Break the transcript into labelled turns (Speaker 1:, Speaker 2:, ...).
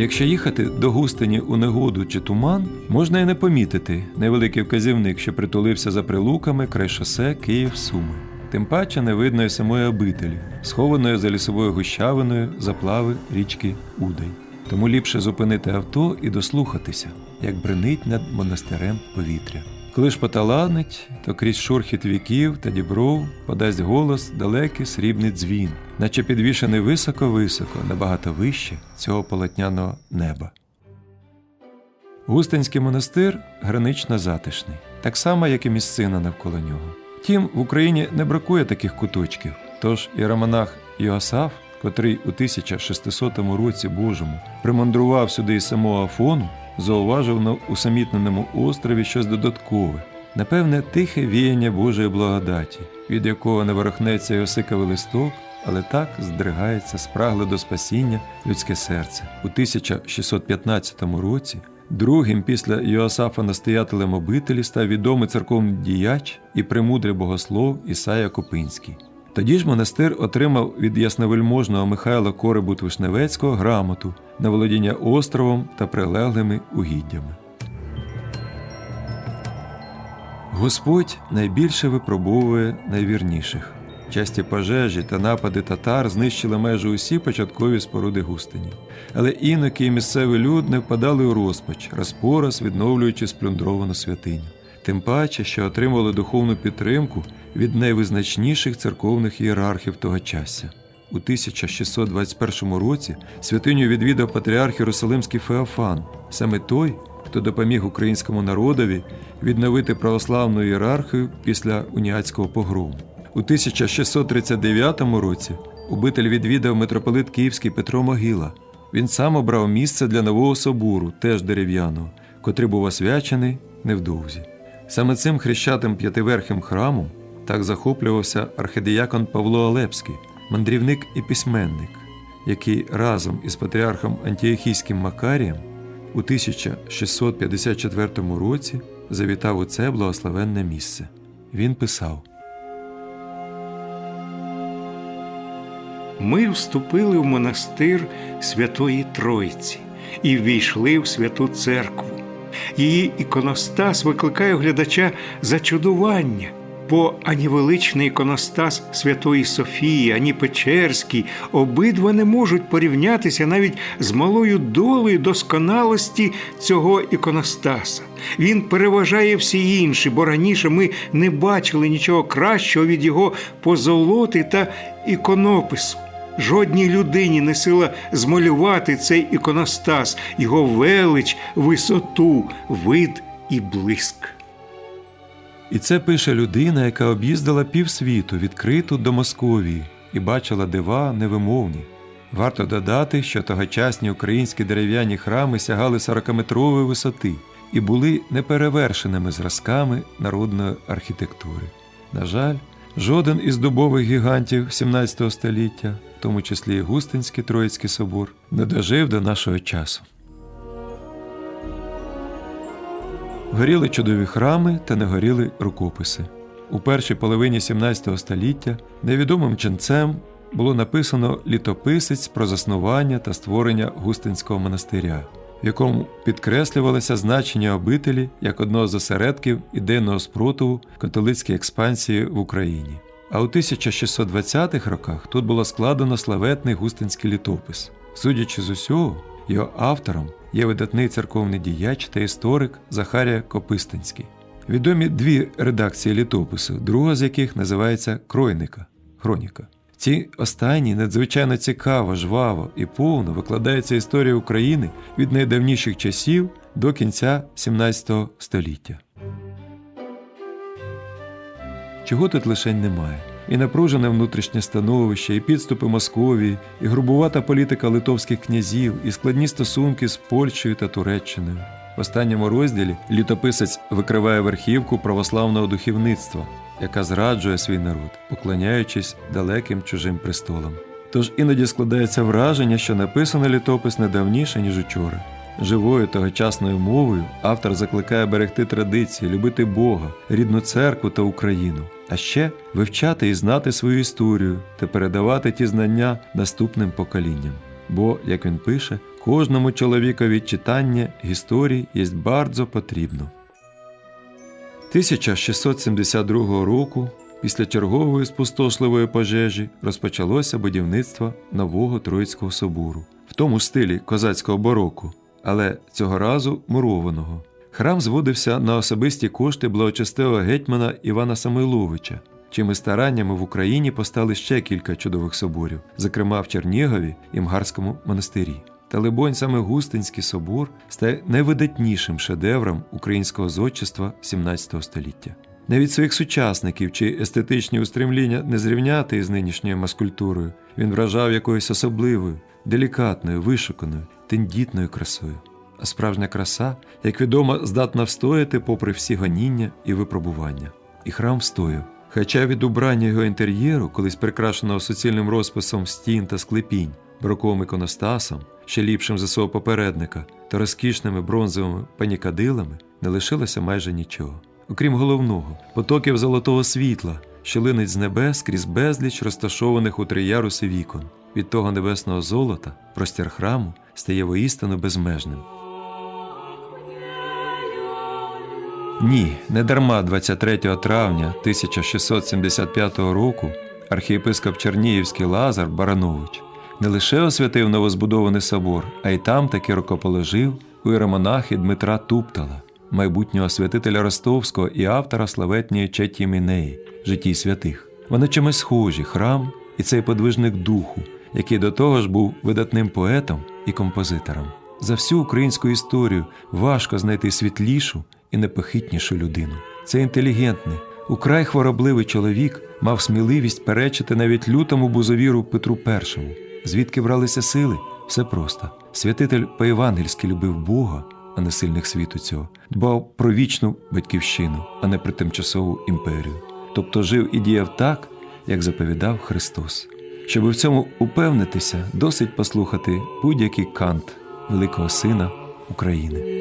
Speaker 1: Якщо їхати до густині у негоду чи туман, можна і не помітити невеликий вказівник, що притулився за прилуками край шосе Київ-Суми. Тим паче не видно і самої обителі, схованої за лісовою гущавиною заплави річки Удай. Тому ліпше зупинити авто і дослухатися, як бренить над монастирем повітря. Коли ж поталанить, то крізь шурхіт віків та дібров подасть голос далекий срібний дзвін, наче підвішений високо-високо, набагато вище цього полотняного неба. Густинський монастир гранично затишний, так само, як і місцина навколо нього. Втім, в Україні не бракує таких куточків, тож іеромонах Йоасаф, котрий у 1600 році Божому примандрував сюди із самого Афону, зауважив на усамітненому острові щось додаткове, напевне, тихе віяння Божої благодаті, від якого не ворохнеться й листок, але так здригається спрагле до спасіння людське серце. У 1615 році другим після Йоасафа настоятелем обителі став відомий церковний діяч і премудрий богослов Ісая Копинський. Тоді ж монастир отримав від ясновельможного Михайла Корибут Вишневецького грамоту на володіння островом та прилеглими угіддями. Господь найбільше випробовує найвірніших. Часті пожежі та напади татар знищили майже усі початкові споруди густині. Але іноки і місцевий люд не впадали у розпач, розпораз відновлюючи сплюндровану святиню. Тим паче, що отримали духовну підтримку від найвизначніших церковних ієрархів тогочасся. У 1621 році святиню відвідав патріарх Єрусалимський Феофан, саме той, хто допоміг українському народові відновити православну ієрархію після уніатського погрому. У 1639 році убитель відвідав митрополит Київський Петро Могила. Він сам обрав місце для нового собору, теж дерев'яного, котрий був освячений невдовзі. Саме цим хрещатим п'ятиверхим храмом так захоплювався архидіякон Павло Алепський, мандрівник і письменник, який разом із патріархом Антіохійським Макарієм у 1654 році завітав у це благословенне місце. Він писав.
Speaker 2: Ми вступили в монастир Святої Тройці і ввійшли в святу церкву. Її іконостас викликає у глядача зачудування, бо ані величний іконостас Святої Софії, ані Печерський обидва не можуть порівнятися навіть з малою долею досконалості цього іконостаса. Він переважає всі інші, бо раніше ми не бачили нічого кращого від його позолоти та іконопису. Жодній людині не сила змалювати цей іконостас, його велич, висоту, вид і блиск.
Speaker 1: І це пише людина, яка об'їздила півсвіту відкриту до Московії і бачила дива невимовні. Варто додати, що тогочасні українські дерев'яні храми сягали 40-метрової висоти і були неперевершеними зразками народної архітектури. На жаль, жоден із дубових гігантів 17 століття, в тому числі і Густинський Троїцький собор, не дожив до нашого часу. Горіли чудові храми та не горіли рукописи. У першій половині 17 століття невідомим ченцем було написано літописець про заснування та створення Густинського монастиря, в якому підкреслювалося значення обителі як одного з осередків ідейного спротиву католицькій експансії в Україні. А у 1620-х роках тут було складено славетний густинський літопис. Судячи з усього, його автором є видатний церковний діяч та історик Захарія Копистинський. Відомі дві редакції літопису, друга з яких називається Кройника Хроніка. Ці останні надзвичайно цікаво, жваво і повно викладається історія України від найдавніших часів до кінця 17 століття. Чого тут лишень немає. І напружене внутрішнє становище, і підступи Московії, і грубувата політика литовських князів, і складні стосунки з Польщею та Туреччиною. В останньому розділі літописець викриває верхівку православного духовництва, яка зраджує свій народ, поклоняючись далеким чужим престолам. Тож іноді складається враження, що написано літопис не давніше, ніж учора. Живою тогочасною мовою автор закликає берегти традиції, любити Бога, рідну церкву та Україну, а ще вивчати і знати свою історію та передавати ті знання наступним поколінням. бо, як він пише, кожному чоловікові читання історій є bardzo потрібно. 1672 року, після чергової спустошливої пожежі, розпочалося будівництво нового Троїцького собору в тому стилі козацького бароку, але цього разу мурованого. Храм зводився на особисті кошти благочестивого гетьмана Івана Самойловича, чими стараннями в Україні постали ще кілька чудових соборів, зокрема в Чернігові і Мгарському монастирі. Та либонь саме Густинський собор стає найвидатнішим шедевром українського зодчества XVII століття. Навіть своїх сучасників чи естетичні устремління не зрівняти із нинішньою маскультурою, він вражав якоюсь особливою, делікатною, вишуканою, тендітною красою. А справжня краса, як відомо, здатна встояти попри всі гоніння і випробування. І храм встояв. Хоча від убрання його інтер'єру, колись прикрашеного суцільним розписом стін та склепінь, броковим іконостасом, ще ліпшим за свого попередника, та розкішними бронзовими панікадилами, не лишилося майже нічого. Окрім головного, потоків золотого світла, що линить з небес крізь безліч розташованих у три яруси вікон. Від того небесного золота простір храму стає воістину безмежним. Ні, не дарма 23 травня 1675 року архієпископ Чернігівський Лазар Баранович не лише освятив новозбудований собор, а й там таки рукоположив у іеромонахи Дмитра Туптала, майбутнього святителя Ростовського і автора славетньої Четі Мінеї, житті святих. Вони чимось схожі храм і цей подвижник духу, який до того ж був видатним поетом і композитором. За всю українську історію важко знайти світлішу і непохитнішу людину. Це інтелігентний, украй хворобливий чоловік мав сміливість перечити навіть лютому бузовіру Петру І. Звідки бралися сили? Все просто. Святитель по-євангельськи любив Бога, а не сильних світу цього, дбав про вічну батьківщину, а не про тимчасову імперію. Тобто жив і діяв так, як заповідав Христос. Щоб в цьому упевнитися, досить послухати будь-який кант великого сина України.